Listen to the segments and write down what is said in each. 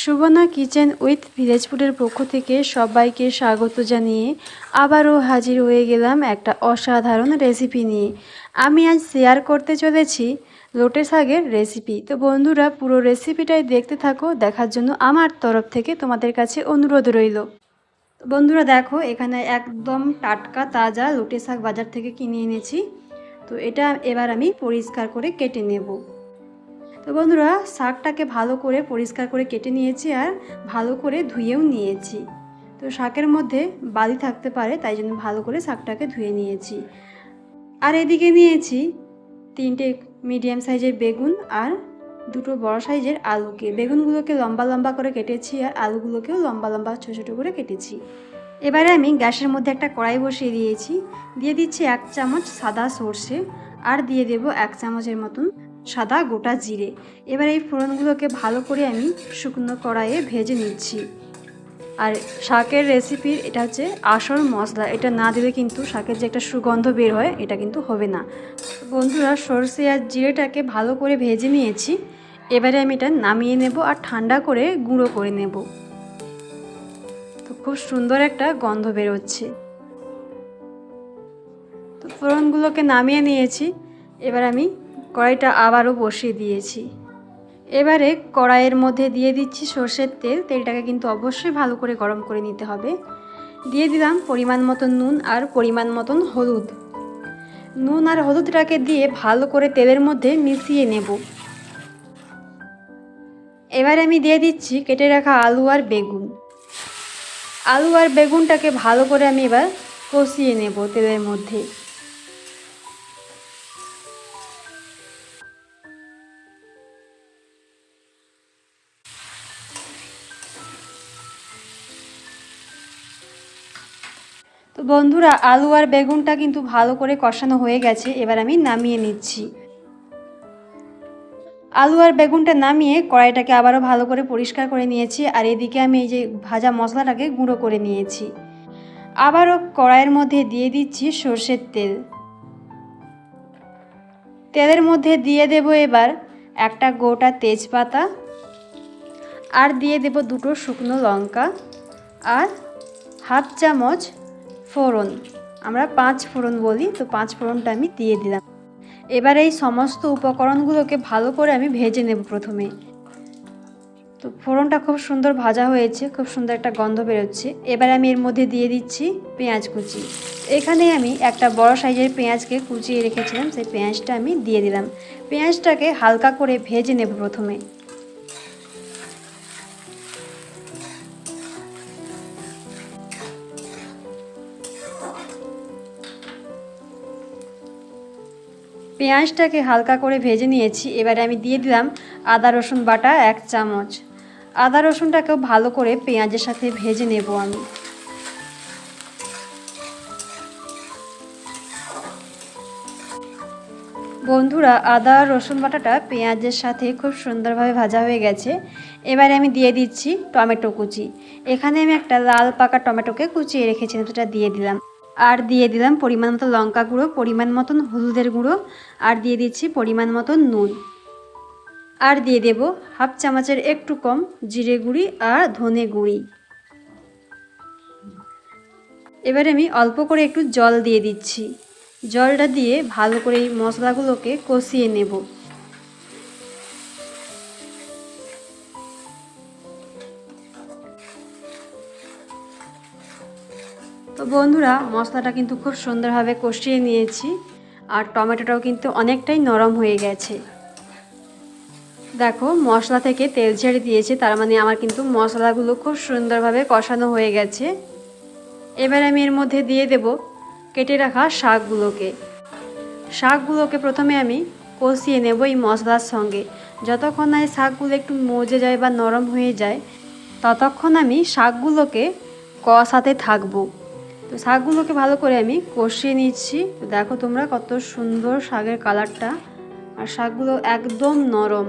Suborna kitchen with village ফুডের পক্ষ থেকে সবাইকে স্বাগত জানিয়ে আবারও হাজির হয়ে গেলাম একটা অসাধারণ রেসিপি নিয়ে। আমি আজ শেয়ার করতে চলেছি লোটে শাকের রেসিপি। তো বন্ধুরা, পুরো রেসিপিটাই দেখতে থাকো, দেখার জন্য আমার তরফ থেকে তোমাদের কাছে অনুরোধ রইল। বন্ধুরা, দেখো, এখানে একদম টাটকা, তাজা লোটে শাক বাজার থেকে কিনে এনেছি। তো এটা এবার আমি পরিষ্কার করে কেটে নেব। তো বন্ধুরা, শাকটাকে ভালো করে পরিষ্কার করে কেটে নিয়েছি আর ভালো করে ধুয়েও নিয়েছি। তো শাকের মধ্যে বালি থাকতে পারে, তাই জন্য ভালো করে শাকটাকে ধুয়ে নিয়েছি। আর এদিকে নিয়েছি তিনটে মিডিয়াম সাইজের বেগুন আর দুটো বড় সাইজের আলুকে। বেগুনগুলোকে লম্বা লম্বা করে কেটেছি আর আলুগুলোকেও লম্বা লম্বা ছোটো ছোটো করে কেটেছি। এবারে আমি গ্যাসের মধ্যে একটা কড়াই বসিয়ে দিয়েছি। দিয়ে দিচ্ছি এক চামচ সাদা সর্ষে আর দিয়ে দেব এক চামচের মতন সাদা গোটা জিরে। এবার এই ফোড়নগুলোকে ভালো করে আমি শুকনো কড়াইয়ে ভেজে নিচ্ছি। আর শাকের রেসিপির এটা হচ্ছে আসল মশলা। এটা না দিলে কিন্তু শাকের যে একটা সুগন্ধ বের হয়, এটা কিন্তু হবে না। বন্ধুরা, সর্ষে আর জিরেটাকে ভালো করে ভেজে নিয়েছি। এবারে আমি এটা নামিয়ে নেব আর ঠান্ডা করে গুঁড়ো করে নেব। তো খুব সুন্দর একটা গন্ধ বেরোচ্ছে। তো ফোড়নগুলোকে নামিয়ে নিয়েছি। এবার আমি কড়াইটা আবারও বসিয়ে দিয়েছি। এবারে কড়াইয়ের মধ্যে দিয়ে দিচ্ছি সর্ষের তেল। তেলটাকে কিন্তু অবশ্যই ভালো করে গরম করে নিতে হবে। দিয়ে দিলাম পরিমাণ মতন নুন আর পরিমাণ মতন হলুদ। নুন আর হলুদটাকে দিয়ে ভালো করে তেলের মধ্যে মিশিয়ে নেব। এবার আমি দিয়ে দিচ্ছি কেটে রাখা আলু আর বেগুন। আলু আর বেগুনটাকে ভালো করে আমি এবার কষিয়ে নেব তেলের মধ্যে। তো বন্ধুরা, আলু আর বেগুনটা কিন্তু ভালো করে কষানো হয়ে গেছে, এবার আমি নামিয়ে নিচ্ছি। আলু আর বেগুনটা নামিয়ে কড়াইটাকে আবারও ভালো করে পরিষ্কার করে নিয়েছি, আর এদিকে আমি এই যে ভাজা মশলাটাকে গুঁড়ো করে নিয়েছি। আবারও কড়াইয়ের মধ্যে দিয়ে দিচ্ছি সর্ষের তেল। তেলের মধ্যে দিয়ে দেব এবার একটা গোটা তেজপাতা, আর দিয়ে দেব দুটো শুকনো লঙ্কা, আর হাফ চামচ ফোড়ন। আমরা পাঁচ ফোড়ন বলি, তো পাঁচ ফোড়নটা আমি দিয়ে দিলাম। এবার এই সমস্ত উপকরণগুলোকে ভালো করে আমি ভেজে নেব প্রথমে। তো ফোড়নটা খুব সুন্দর ভাজা হয়েছে, খুব সুন্দর একটা গন্ধ বেরোচ্ছে। এবার আমি এর মধ্যে দিয়ে দিচ্ছি পেঁয়াজ কুচি। এখানে আমি একটা বড় সাইজের পেঁয়াজকে কুচিয়ে রেখেছিলাম, সেই পেঁয়াজটা আমি দিয়ে দিলাম। পেঁয়াজটাকে হালকা করে ভেজে নেব প্রথমে। পেঁয়াজটাকে হালকা করে ভেজে নিয়েছি। এবারে আমি দিয়ে দিলাম আদা, রসুন বাটা এক চামচ। আদা, রসুনটাকেও ভালো করে পেঁয়াজের সাথে ভেজে নেব আমি। বন্ধুরা, আদা, রসুন বাটাটা পেঁয়াজের সাথে খুব সুন্দরভাবে ভাজা হয়ে গেছে। এবারে আমি দিয়ে দিচ্ছি টমেটো কুচি। এখানে আমি একটা লাল পাকা টমেটোকে কুচিয়ে রেখেছিলাম, সেটা দিয়ে দিলাম। আর দিয়ে দিলাম পরিমাণ মতো লঙ্কা গুঁড়ো, পরিমাণ মতন হলুদের গুঁড়ো, আর দিয়ে দিচ্ছি পরিমাণ মতন নুন। আর দিয়ে দেব হাফ চামচের একটু কম জিরে গুঁড়ি আর ধনে গুঁড়ি। এবারে আমি অল্প করে একটু জল দিয়ে দিচ্ছি। জলটা দিয়ে ভালো করে এই মশলাগুলোকে কষিয়ে নেব। তো বন্ধুরা, মশলাটা কিন্তু খুব সুন্দরভাবে কষিয়ে নিয়েছি আর টমেটোটাও কিন্তু অনেকটাই নরম হয়ে গেছে। দেখো, মশলা থেকে তেল ছেড়ে দিয়েছে, তার মানে আমার কিন্তু মশলাগুলো খুব সুন্দরভাবে কষানো হয়ে গেছে। এবার আমি এর মধ্যে দিয়ে দেব কেটে রাখা শাকগুলোকে। শাকগুলোকে প্রথমে আমি কষিয়ে নেব এই মশলার সঙ্গে। যতক্ষণ না এই শাকগুলো একটু মজে যায় বা নরম হয়ে যায়, ততক্ষণ আমি শাকগুলোকে কষাতে থাকব। তো শাকগুলোকে ভালো করে আমি কষিয়ে নিচ্ছি। তো দেখো তোমরা কত সুন্দর শাকের কালারটা। আর শাকগুলো একদম নরম।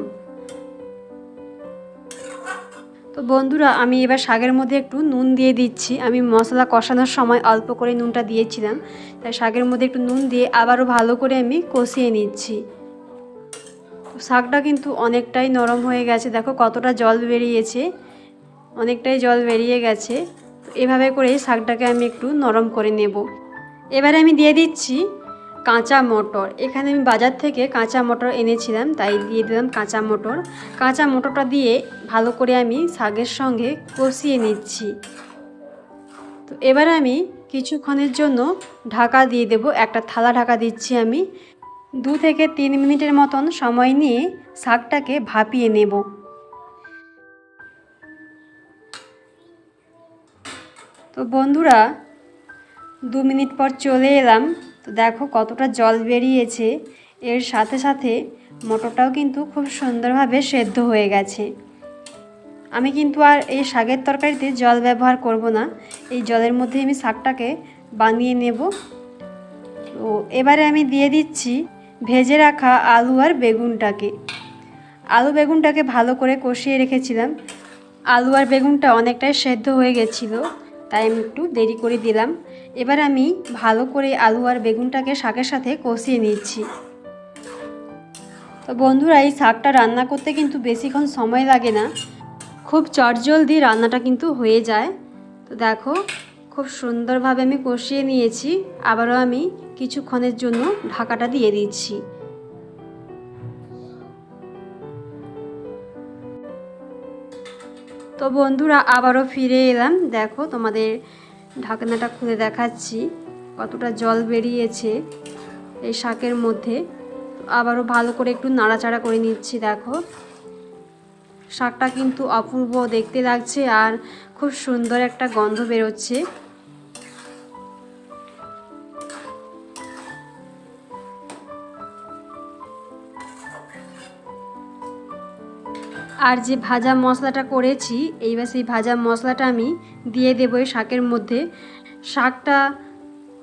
তো বন্ধুরা, আমি এবার শাকের মধ্যে একটু নুন দিয়ে দিচ্ছি। আমি মশলা কষানোর সময় অল্প করে নুনটা দিয়েছিলাম। তাই শাকের মধ্যে একটু নুন দিয়ে আবারও ভালো করে আমি কষিয়ে নিচ্ছি। শাকটা কিন্তু অনেকটাই নরম হয়ে গেছে। দেখো কতটা জল বেরিয়েছে। অনেকটাই জল বেরিয়ে গেছে। এভাবে করে শাকটাকে আমি একটু নরম করে নেব। এবারে আমি দিয়ে দিচ্ছি কাঁচা মটর। এখানে আমি বাজার থেকে কাঁচা মটর এনেছিলাম, তাই দিয়ে দিলাম কাঁচা মটর। কাঁচা মটরটা দিয়ে ভালো করে আমি শাকের সঙ্গে কষিয়ে নিচ্ছি। তো এবার আমি কিছুক্ষণের জন্য ঢাকা দিয়ে দেব। একটা থালা ঢাকা দিচ্ছি আমি। দু থেকে তিন মিনিটের মতন সময় নিয়ে শাকটাকে ভাপিয়ে নেব। তো বন্ধুরা, দু মিনিট পর চলে এলাম। তো দেখো কতটা জল বেরিয়েছে। এর সাথে সাথে মটরটাও কিন্তু খুব সুন্দরভাবে সেদ্ধ হয়ে গেছে। আমি কিন্তু আর এই শাকের তরকারিতে জল ব্যবহার করব না। এই জলের মধ্যে আমি শাকটাকে বানিয়ে নেব। তো এবারে আমি দিয়ে দিচ্ছি ভেজে রাখা আলু আর বেগুনটাকে। আলু বেগুনটাকে ভালো করে কষিয়ে রেখেছিলাম। আলু আর বেগুনটা অনেকটাই সেদ্ধ হয়ে গেছিল। তাই আমি একটু দেরি করে দিলাম। এবার আমি ভালো করে আলু আর বেগুনটাকে শাকের সাথে কষিয়ে নিচ্ছি। তো বন্ধুরা, এই শাকটা রান্না করতে কিন্তু বেশিক্ষণ সময় লাগে না। খুব চটজলদি রান্নাটা কিন্তু হয়ে যায়। তো দেখো, খুব সুন্দরভাবে আমি কষিয়ে নিয়েছি। আবারও আমি কিছুক্ষণের জন্য ঢাকাটা দিয়ে দিচ্ছি। তো বন্ধুরা, আবারও ফিরে এলাম। দেখো, তোমাদের ঢাকনাটা খুলে দেখাচ্ছি। কতটা জল বেরিয়েছে এই শাকের মধ্যে। আবারও ভালো করে একটু নাড়াচাড়া করে নিচ্ছি, দেখো। শাকটা কিন্তু অপূর্ব দেখতে লাগছে আর খুব সুন্দর একটা গন্ধ বেরোচ্ছে। আর যে ভাজা মশলাটা করেছি, এইবার সেই ভাজা মশলাটা আমি দিয়ে দেবো এই শাকের মধ্যে। শাকটা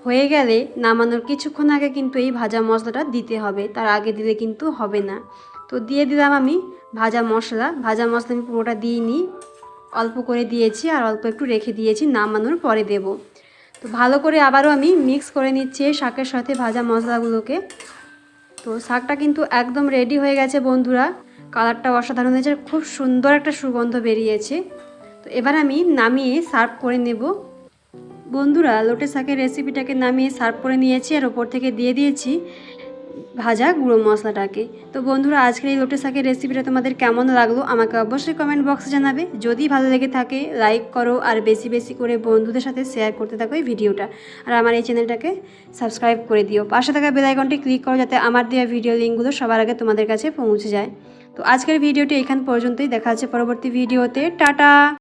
হয়ে গেলে নামানোর কিছুক্ষণ আগে কিন্তু এই ভাজা মশলাটা দিতে হবে। তার আগে দিলে কিন্তু হবে না। তো দিয়ে দিলাম আমি ভাজা মশলা। ভাজা মশলা আমি পুরোটা দিইনি। অল্প করে দিয়েছি আর অল্প একটু রেখে দিয়েছি। নামানোর পরে দেব। তো ভালো করে আবারও আমি মিক্স করে নিচ্ছি শাকের সাথে ভাজা মশলাগুলোকে। তো শাকটা কিন্তু একদম রেডি হয়ে গেছে বন্ধুরা। কালারটা অসাধারণ হয়েছে খুব সুন্দর একটা সুগন্ধ বেরিয়েছে। তো এবার আমি নামিয়ে সার্ভ করে নেব। বন্ধুরা, লোটে শাকের রেসিপিটাকে নামিয়ে সার্ভ করে নিয়েছি, আর ওপর থেকে দিয়ে দিয়েছি ভাজা গুঁড়ো মশলাটাকে। তো বন্ধুরা, আজকের এই লোটে শাকের রেসিপিটা তোমাদের কেমন লাগল আমাকে অবশ্যই কমেন্ট বক্সে জানাবে। যদি ভালো লেগে থাকে লাইক করো, আর বেশি বেশি করে বন্ধুদের সাথে শেয়ার করতে থাকো এই ভিডিওটা। আর আমার এই চ্যানেলটাকে সাবস্ক্রাইব করে দিও। পাশে থাকা বেলাইকনটি ক্লিক করো, যাতে আমার দেওয়া ভিডিও লিঙ্কগুলো সবার আগে তোমাদের কাছে পৌঁছে যায়। তো আজকের ভিডিওটি এখান পর্যন্তই। দেখা হচ্ছে পরবর্তী ভিডিওতে। টাটা!